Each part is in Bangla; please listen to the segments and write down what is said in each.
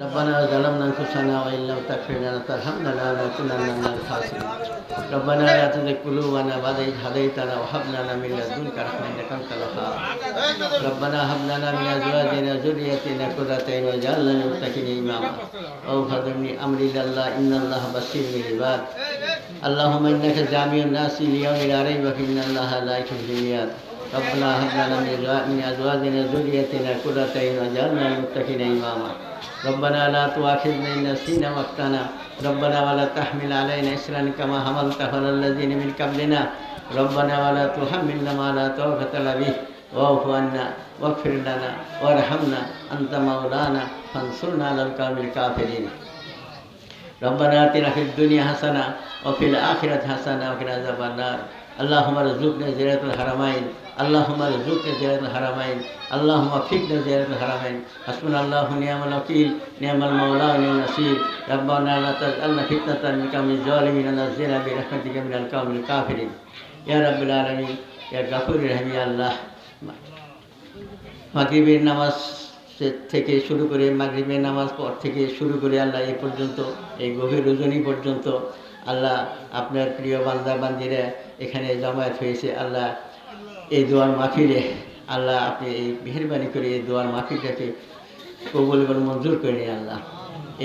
ربنا ظلمنا أنفسنا وإن لم تغفر لنا وترحمنا لنكونن من الخاسرين. ربنا لا تزغ قلوبنا بعد إذ هديتنا وهب لنا من لدنك رحمة إنك أنت الوهاب. ربنا هب لنا من أزواجنا وذريتنا قرة أعين واجعلنا للمتقين إماما. وأوفر من أمر إلى الله إن الله بصير بالعباد. اللهم إنك جامع الناس ليوم لا ريب فيه إن الله لا يخلف الميعاد. ربنا هب لنا من أزواجنا وذريتنا قرة أعين واجعلنا للمتقين إماما. ربنا لا تؤاخذنا إن نسينا واخطأنا. ربنا ولا تحمل علينا إسرا كما حملته على الذين من قبلنا. ربنا ولا تحملنا ما لا طاقة لنا به. واعف عنا واغفر لنا وارحمنا. أنت مولانا فانصرنا على القوم الكافرين. ربنا آتنا في الدنيا حسنة وفي الآخرة حسنة وقنا عذاب النار. اللهم ارزقنا زيارة الحرمين اللهم ارزقنا زيارة الحرمين اللهم وفقنا زيارة الحرمين حسبنا الله ونعم الوكيل نعم المولى ونعم النصير ربنا لا تجعلنا فتنة من قوم الظالمين ونزلنا برحمتك من القوم الكافرين يا رب العالمين يا غفور رحيم يا الله মাগরিবের নামাজ সে- থেকে শুরু করে মাগরিবের নামাজ পর থেকে শুরু করে আল্লাহ এই পর্যন্ত এই গভীর রজনী পর্যন্ত আল্লাহ আপনার প্রিয় বান্দা বান্দিরা এখানে জমায়েত হয়েছে, আল্লাহ এই দোয়ার মাহফিলে আল্লাহ আপনি এই মেহরবানি করে এই দোয়ার মাহফিলটাকে কবুল এবং মঞ্জুর করে নিন, আল্লাহ।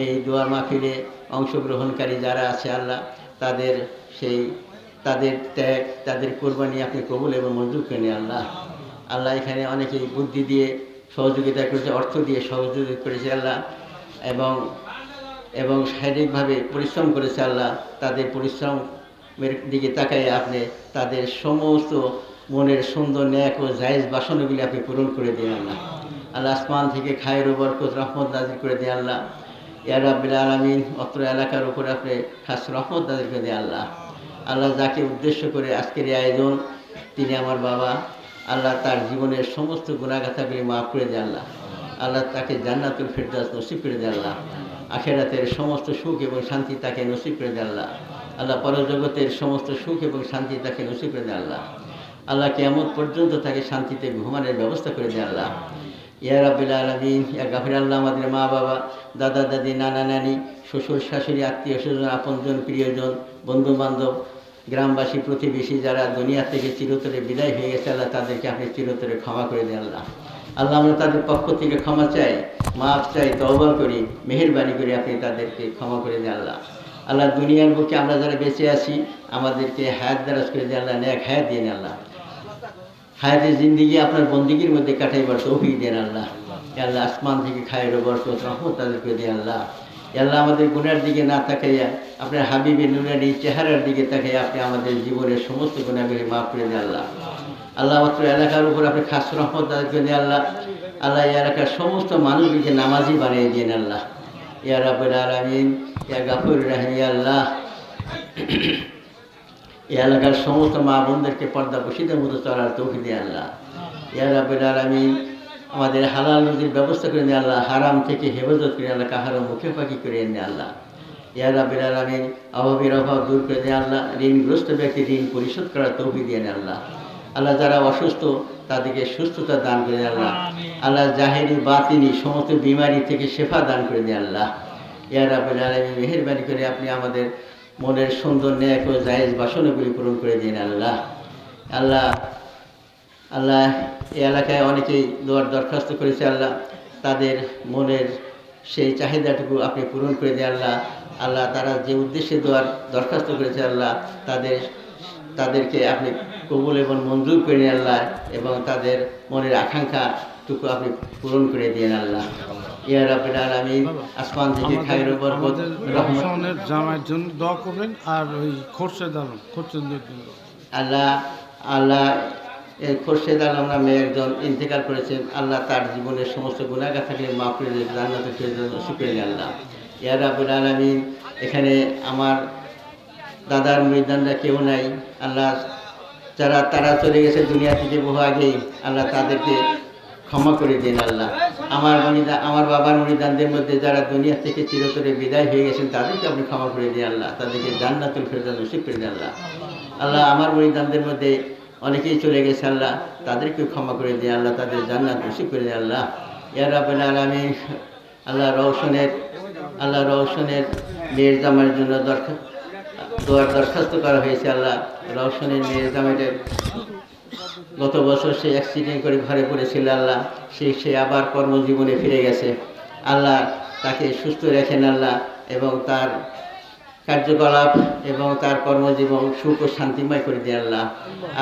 এই দোয়ার মাহফিলে অংশগ্রহণকারী যারা আছে, আল্লাহ, তাদের সেই, তাদের ত্যাগ, তাদের কোরবানি আপনি কবুল এবং মঞ্জুর করে নিন, আল্লাহ। আল্লাহ এখানে অনেকেই বুদ্ধি দিয়ে সহযোগিতা করেছে, অর্থ দিয়ে সহযোগিতা করেছে, আল্লাহ। এবং এবং শারীরিকভাবে পরিশ্রম করেছে আল্লাহ, তাদের পরিশ্রমের দিকে তাকাই আপনি তাদের সমস্ত মনের সুন্দর ন্যাক ও জায়েজ বাসনগুলি আপনি পূরণ করে দিন আল্লাহ। আল্লাহ আসমান থেকে খায়ের বরকত, রহমত নাজির করে দিন আল্লাহ। ইয়ার রাব্বিল আলামিন, অত্র এলাকার উপর আপনি খাস রহমত নাজির করে দিন আল্লাহ। আল্লাহ যাকে উদ্দেশ্য করে আজকের এই আয়োজন, তিনি আমার বাবা, আল্লাহ তার জীবনের সমস্ত গুণাগাথাগুলি মাফ করে দেন আল্লাহ। আল্লাহ তাকে জান্নাতুল ফেরদাস নসিব করে দেন আল্লাহ। আখেরাতের সমস্ত সুখ এবং শান্তি তাকে নসিব করে দেন আল্লাহ। পরজগতের সমস্ত সুখ এবং শান্তি তাকে নসিব করে দেন আল্লাহ। আল্লাহ কেমন পর্যন্ত তাকে শান্তিতে ঘুমানোর ব্যবস্থা করে দেন আল্লাহ। ইয়া রাব্বিল আলামিন, ইয়া গাফির আল্লাহ আমাদের মা বাবা দাদা, দাদি, নানা, নানি, শ্বশুর, শাশুড়ি, আত্মীয় স্বজন, আপনজন, প্রিয়জন বন্ধু বান্ধব গ্রামবাসী, প্রতিবেশী যারা দুনিয়া থেকে চিরতরে বিদায় হয়ে গেছে, আল্লাহ তাদেরকে আপনি চিরতরে ক্ষমা করে দেন আল্লাহ আমরা তাদের পক্ষ থেকে ক্ষমা চাই। মাফ চাই, তওবা করি, মেহেরবানি করে আপনি তাদেরকে ক্ষমা করে দেন আল্লাহ। আল্লাহ দুনিয়ার বুকে আমরা যারা বেঁচে আছি, আমাদেরকে হায়াত দারাজ করে দেন আল্লাহ ন্যাক হায়াত দিন আল্লাহ। হায়াতের জিন্দিগি আপনার বন্দিগির মধ্যে কাটাইবার তৌফিক দেন আল্লাহ। আল্লাহ, আসমান থেকে খায়ের বরকত, রহমত তাদেরকে দেন আল্লাহ। আল্লাহ, আমাদের গুণার দিকে না তাকাইয়া, আপনার হাবিবের নুরানি চেহারার দিকে তাকাইয়া আপনি আমাদের জীবনের সমস্ত গুণাগুলি মাফ করে দেন আল্লাহ। আল্লাহ মাত্র এলাকার উপর আপনি খাস রহমত দেন আল্লাহ। আল্লাহ এই এলাকার সমস্ত মানুষকে নামাজি বানিয়ে দিন আল্লাহ। ইয়া রাব্বুল আলামিন, ইয়া গাফুর রাহিম আল্লাহ। এই এলাকার সমস্ত মা বোনদেরকে পর্দা বসিদের মতো চলার তৌফিক দিয়ে আল্লাহ। ইয়া রাব্বুল আলামিন, আমাদের হালাল নদীর ব্যবস্থা করে নিয়ে আল্লাহ। হারাম থেকে হেফাজত করে আল্লাহ। কাহারও মুখে ফাঁকি করে এনে আল্লাহ। ইয়া রাব্বুল আলামিন, অভাবের অভাব দূর করে দিয়ে আল্লাহ। ঋণগ্রস্ত ব্যক্তি ঋণ পরিশোধ করার তৌফিক দিয়ে আল্লাহ। আল্লাহ যারা অসুস্থ, তাদেরকে সুস্থতা দান করে দেন আল্লাহ। আল্লাহ জাহেরি, বাতিনি, সমস্ত বিমারি থেকে শেফা দান করে দেন আল্লাহ। ইয়া রাব্বুল আলামিন, মেহেরবানি করে আপনি আমাদের মনের সুন্দর ন্যাক ও জায়েজ বাসনগুলি পূরণ করে দিন আল্লাহ। আল্লাহ আল্লাহ এই এলাকায় অনেকেই দোয়ার দরখাস্ত করেছে আল্লাহ। তাদের মনের সেই চাহিদাটুকু আপনি পূরণ করে দেন আল্লাহ। আল্লাহ তারা যে উদ্দেশ্যে দোয়ার দরখাস্ত করেছে আল্লাহ, তাদের, তাদেরকে আপনি কবুল এবং মঞ্জুর করে নিন আল্লাহ এবং তাদের মনের আকাঙ্ক্ষাটুকু আপনি পূরণ করে দিন আল্লাহ। ইয়া রাব্বিল আলামিন আসমান থেকে খায়ের বরকত আমাদের রহমত জন্য দোয়া করবেন আর ওই খোরশেদ আলম খোরশেদের জন্য আল্লাহ আল্লাহ এই খোরশেদ আলম নামে একজন ইন্তেকাল করেছেন। আল্লাহ তার জীবনের সমস্ত গুণাগা থাকলে মাফ করে জান্নাতে শুক্রিয়া আল্লাহ। ইয়া রাবুল আলমিন এখানে আমার দাদার মৃদানরা কেউ নাই। আল্লাহ যারা, তারা চলে গেছে দুনিয়া থেকে বহু আগেই আল্লাহ তাদেরকে ক্ষমা করে দিন আল্লাহ। আমার মনিদা, আমার বাবার মনিদানদের মধ্যে যারা দুনিয়া থেকে চিরতরে বিদায় হয়ে গেছেন, তাদেরকে আপনি ক্ষমা করে দিন আল্লাহ। তাদেরকে জান্নাতুল ফেরদান নসিব করে দিন আল্লাহ। আল্লাহ আমার মনিদানদের মধ্যে অনেকেই চলে গেছে আল্লাহ, তাদেরকেও ক্ষমা করে দিন আল্লাহ, তাদের জান্নাত নসিব করে দিন আল্লাহ। ইয়া রাব্বুল আলামিন, আল্লাহ রওশনের আল্লাহ রওশনের মেয়ের জামার জন্য দরখা দোয়ার দরখাস্ত করা হয়েছে আল্লাহ। রওশনের মেয়ের জামাইটের গত বছর সে অ্যাক্সিডেন্ট করে ঘরে পড়েছিল আল্লাহ। সে সে আবার কর্মজীবনে ফিরে গেছে। আল্লাহ তাকে সুস্থ রেখেন আল্লাহ এবং তার কার্যকলাপ এবং তার কর্মজীবন সুখ ও শান্তিময় করে দিয়ে আল্লাহ।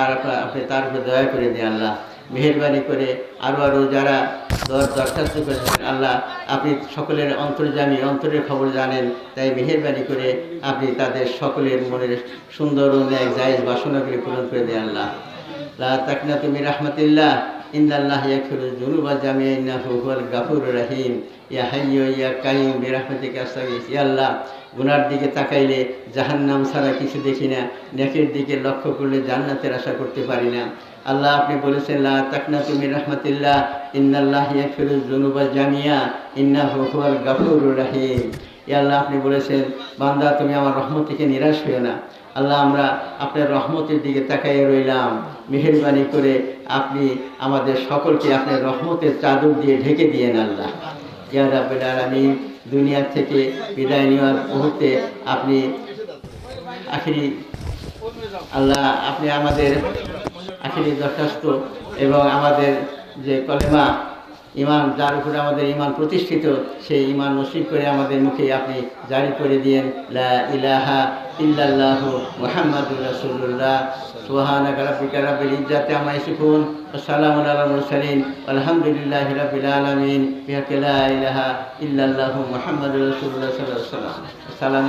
আর আপনি তার উপরে দয়া করে দিয়ে আল্লাহ। মেহরবানি করে আরও আরও যারা দর- দরখাস্ত করেছেন, আল্লাহ আপনি সকলের অন্তর্জামী অন্তরের খবর জানেন, তাই মেহরবানি করে আপনি তাদের সকলের মনের সুন্দর ও ন্যায় জায়েজ বাসনাগুলি পূরণ করে দেয় আল্লাহ। লা তাকনা তুমি রাহমাতিল্লাহ ইন্নাল্লাহ ইয়াগফিরু যুনুবা জামিআ ইন্নাহু হুয়াল গাফুরুর রহিম। ইয়া হাইয়্যু ইয়া কাইয়্যুম বিরহমাতিকা আস্তাগীথ ইয়া আল্লাহ, গুনার দিকে তাকাইলে জাহান্নাম ছাড়া কিছু দেখি না, নেকের দিকে লক্ষ্য করলে জান্নাতের আশা করতে পারি না। আল্লাহ আপনি বলেছেন, লা তাকনা তুমি রাহমাতিল্লাহ, ইন্নাল্লাহ ইয়াগফিরু যুনুবা জামিআ, ইন্নাহু হুয়াল গাফুরুর রহিম। ইয়া আল্লাহ আপনি বলেছেন, বান্দা তুমি আমার রহমত থেকে নিরাশ হইও না। আল্লাহ, আমরা আপনার রহমতের দিকে তাকাইয়ে রইলাম। মেহরবানি করে আপনি আমাদের সকলকে আপনার রহমতের চাদর দিয়ে ঢেকে দিয়েন আল্লাহ। ইয়া রাব্বিল আলামিন, দুনিয়া থেকে বিদায় নেওয়ার মুহূর্তে আপনি আখিরি আল্লাহ, আপনি আমাদের আখিরি দরখাস্ত এবং আমাদের যে কলেমা, ইমান, যার উপরে আমাদের ইমান প্রতিষ্ঠিত, সেই ইমান নসিব করে আমাদের মুখে আপনি জারি করে দিয়েন। লা ইলাহা ইল্লাল্লাহু মুহাম্মাদুর রাসূলুল্লাহ। সুবহানাকা রাব্বিকা রাব্বিল ইজ্জাতি আম্মা ইয়াসিফুন। ওয়া সালামুন আলাল মুরসালিন। আলহামদুলিল্লাহি রাব্বিল আলামিন। বিহাক্কি লা ইলাহা ইল্লাল্লাহু মুহাম্মাদুর রাসূলুল্লাহ সাল্লাল্লাহু আলাইহি ওয়াসাল্লাম।